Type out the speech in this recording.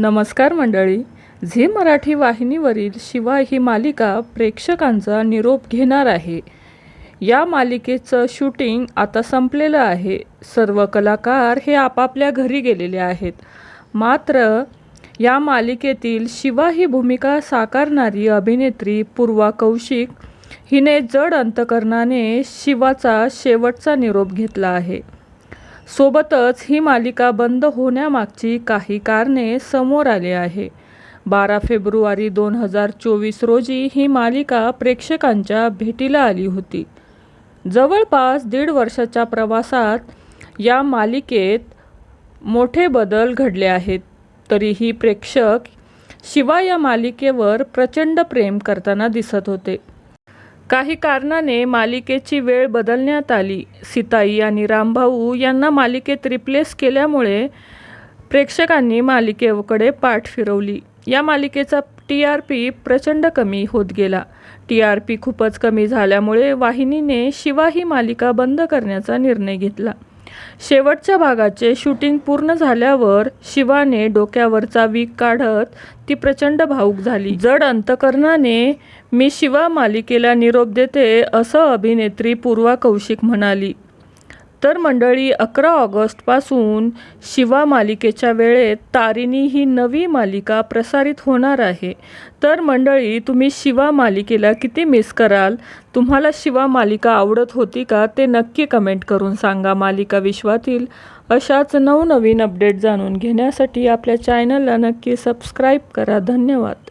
नमस्कार मंडळी. झी मराठी वाहिनीवरील शिवा ही मालिका प्रेक्षकांचा निरोप घेणार आहे. या मालिकेचं शूटिंग आता संपलेलं आहे. सर्व कलाकार हे आपापल्या घरी गेलेले आहेत. मात्र या मालिकेतील शिवा ही भूमिका साकारणारी अभिनेत्री पूर्वा कौशिक हिने जड अंतकरणाने शिवाचा शेवटचा निरोप घेतला आहे. सोबतच ही मालिका बंद होण्यामागची काही कारणे समोर आली आहे. बारा फेब्रुवारी दोन हजार चोवीस रोजी ही मालिका प्रेक्षकांच्या भेटीला आली होती. जवळपास दीड वर्षाच्या प्रवासात या मालिकेत मोठे बदल घडले आहेत. तरीही प्रेक्षक शिवा या मालिकेवर प्रचंड प्रेम करताना दिसत होते. काही कारणाने मालिकेची वेळ बदलण्यात आली. सीताई आणि रामभाऊ यांना मालिकेत रिप्लेस केल्यामुळे प्रेक्षकांनी मालिकेकडे पाठ फिरवली. या मालिकेचा टी आर पी प्रचंड कमी होत गेला. टी आर पी खूपच कमी झाल्यामुळे वाहिनीने शिवा ही मालिका बंद करण्याचा निर्णय घेतला. शेवटच्या भागाचे शूटिंग पूर्ण झाल्यावर शिवाने डोक्यावरचा वीक काढत ती प्रचंड भावूक झाली. जड अंतकरणाने मी शिवा मालिकेला निरोप देते असं अभिनेत्री पूर्वा कौशिक म्हणाली. तर मंडळी अकरा ऑगस्टपासून शिवा मालिकेच्या वेळेत तारिणी ही नवी मालिका प्रसारित होणार आहे. तर मंडळी तुम्ही शिवा मालिकेला किती मिस कराल? तुम्हाला शिवा मालिका आवडत होती का? ते नक्की कमेंट करून सांगा मालिका विश्वातील. अशाच नवनवीन अपडेट जाणून घेण्यासाठी आपल्या चॅनलला नक्की सबस्क्राईब करा. धन्यवाद.